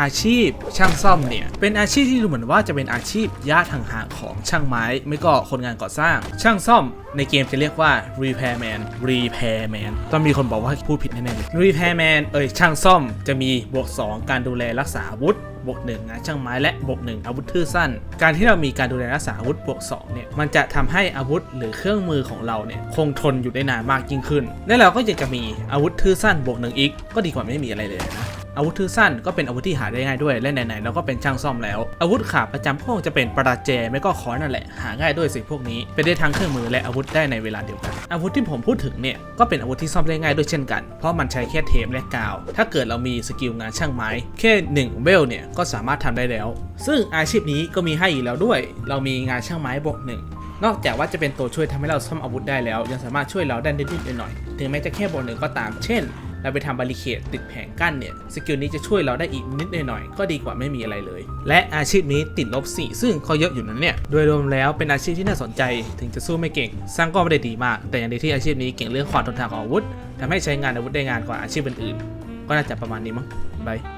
อาชีพช่างซ่อมเนี่ยเป็นอาชีพที่ดูเหมือนว่าจะเป็นอาชีพญาติห่างๆของช่างไม้ ไม่ก็คนงานก่อสร้าง ช่างซ่อมในเกมจะเรียกว่า repairman repairman ต้องมีคนบอกว่าพูดผิดแน่ๆเลย repairman เอ่ยช่างซ่อมจะมีบวก 2 การดูแลรักษาอาวุธบวกหนึ่งงานช่างไม้และบวกหนึ่งอาวุธทื่อสั้น การที่เรามีการดูแลรักษาอาวุธบวก2เนี่ยมันจะทำให้อาวุธหรือเครื่องมือของเราเนี่ยคงทนอยู่ได้นานมากยิ่งขึ้น และเราก็ยังจะมีอาวุธทื่อสั้นบวกหนึ่งอีก ก็ดีกว่าไม่มีอะไรเลยนะ อาวุธทื่อสั้นก็เป็นอาวุธที่หาได้ง่ายด้วยและไหนๆเราก็เป็นช่างซ่อมแล้ว อาวุธขาประจำก็คงจะเป็นประแจไม่ก็ค้อนนั่นแหละหาง่ายด้วยสิพวกนี้เป็นได้ทั้งเครื่องมือและอาวุธได้ในเวลาเดียวกัน อาวุธที่ผมพูดถึงเนี่ยก็เป็นอาวุธที่ซ่อมได้ง่ายด้วยเช่นกัน เพราะมันใช้แค่เทปและกาว ถ้าเกิดเรามีสกิลงานช่างไม้แค่1เวลเนี่ยก็สามารถทำได้แล้ว ซึ่งอาชีพนี้ก็มีให้อยู่แล้วด้วย เรามีงานช่างไม้บวกหนึ่งนอกจากว่าจะเป็นตัวช่วยทำให้เราซ่อมอาวุธได้แล้ว ยังสามารถช่วยเราได้นิดๆหน่อยๆถึงแม้จะแค่บวกหนึ่งก็ตาม เช่น เราไปทำบาริเคดติดแผงกั้นเนี่ยสกิลนี้จะช่วยเราได้อีกนิดหน่อยก็ดีกว่าไม่มีอะไรเลย และอาชีพนี้ติดลบ4ซึ่งข้อเยอะอยู่นั้นเนี่ยโดยรวมแล้วเป็นอาชีพที่น่าสนใจ ถึงจะสู้ไม่เก่ง สร้างก็ไม่ได้ดีมาก แต่อย่างดีที่อาชีพนี้เก่งเรื่องความทนทานของอาวุธทำให้ใช้งานอาวุธได้งานกว่าอาชีพอื่นๆก็น่าจะประมาณนี้มั้งบาย